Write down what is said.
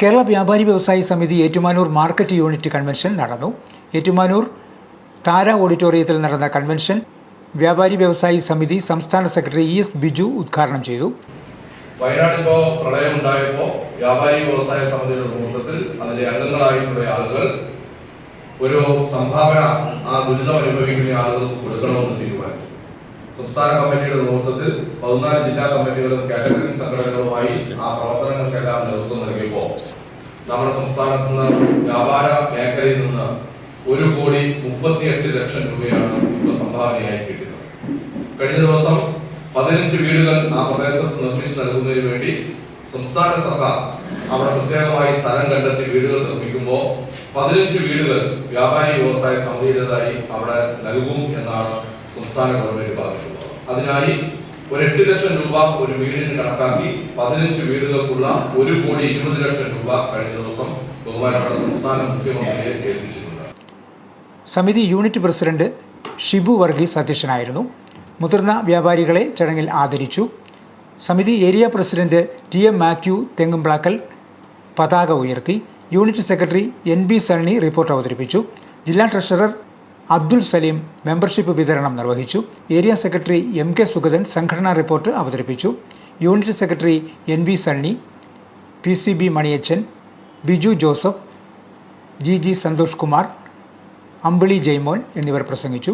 കേരള വ്യാപാരി വ്യവസായി സമിതി ഏറ്റുമാനൂർ മാർക്കറ്റ് യൂണിറ്റ് കൺവെൻഷൻ നടന്നു. ഏറ്റുമാനൂർ താര ഓഡിറ്റോറിയത്തിൽ നടന്ന കൺവെൻഷൻ വ്യാപാരി വ്യവസായി സമിതി സംസ്ഥാന സെക്രട്ടറി ഇ എസ് ബിജു ഉദ്ഘാടനം ചെയ്തു. വയനാട് ഇപ്പോ പ്രളയം ഉണ്ടായപ്പോ വ്യാപാരി വ്യവസായ സമിതിയുടെ നേതൃത്വത്തിൽ അതിലെ അംഗങ്ങളായിട്ടുള്ള ആളുകൾ ഒരു സംഭാവന ആ ദുരിതം അനുഭവിക്കുന്ന ആളുകൾക്ക് കൊടുക്കണമെന്ന് തീരുമാനിച്ചു. സംസ്ഥാന കമ്മിറ്റിയുടെ നേതൃത്വത്തിൽ പതിനാല് ജില്ലാ കമ്മിറ്റികളും കാറ്റഗറി സംഘടനകളുമായി നമ്മുടെ സംസ്ഥാനത്ത് നിന്ന് വ്യാപാര മേഖലയിൽ നിന്ന് ഒരു കോടി മുപ്പത്തിയെട്ട് ലക്ഷം രൂപയാണ് ഇപ്പോൾ സംഭാവനയായി കിട്ടുന്നത് കഴിഞ്ഞ ദിവസം പതിനഞ്ച് വീടുകൾ ആ പ്രദേശത്ത് നിർമ്മിച്ചു നൽകുന്നതിന് വേണ്ടി സംസ്ഥാന സർക്കാർ അവിടെ പ്രത്യേകമായി സ്ഥലം കണ്ടെത്തി വീടുകൾ നിർമ്മിക്കുമ്പോൾ പതിനഞ്ച് വീടുകൾ വ്യാപാരി വ്യവസായ സമിതിയുടേതായി അവിടെ നൽകും എന്നാണ് സംസ്ഥാന ഗവൺമെന്റ് പറഞ്ഞിട്ടുള്ളത്. അതിനായി ഒരു എട്ട് ലക്ഷം രൂപ ഒരു വീടിന് കണക്കാക്കി പതിനഞ്ച് വീടുകൾക്കുള്ള ഒരു കോടി ഇരുപത് ലക്ഷം രൂപ കഴിഞ്ഞ ദിവസം ബഹുമാനപ്പെട്ട സംസ്ഥാന മുഖ്യമന്ത്രിയെ ഏൽപ്പിച്ചിട്ടുണ്ട്. സമിതി യൂണിറ്റ് പ്രസിഡന്റ് ഷിബു വർഗീസ് അധ്യക്ഷനായിരുന്നു. മുതിർന്ന വ്യാപാരികളെ ചടങ്ങിൽ ആദരിച്ചു. സമിതി area president T M Mathew Thengumplackal പതാക ഉയർത്തി. Unit secretary N B Sunny report അവതരിപ്പിച്ചു. ജില്ലാ ട്രഷറർ അബ്ദുൽ സലീം മെമ്പർഷിപ്പ് വിതരണം നിർവഹിച്ചു. Area secretary M K Sugathan സംഘടനാ റിപ്പോർട്ട് അവതരിപ്പിച്ചു. Unit secretary N V Sunny P C B Maniyachan Biju Joseph G G Santhosh Kumar Ambili Jaimon എന്നിവർ പ്രസംഗിച്ചു.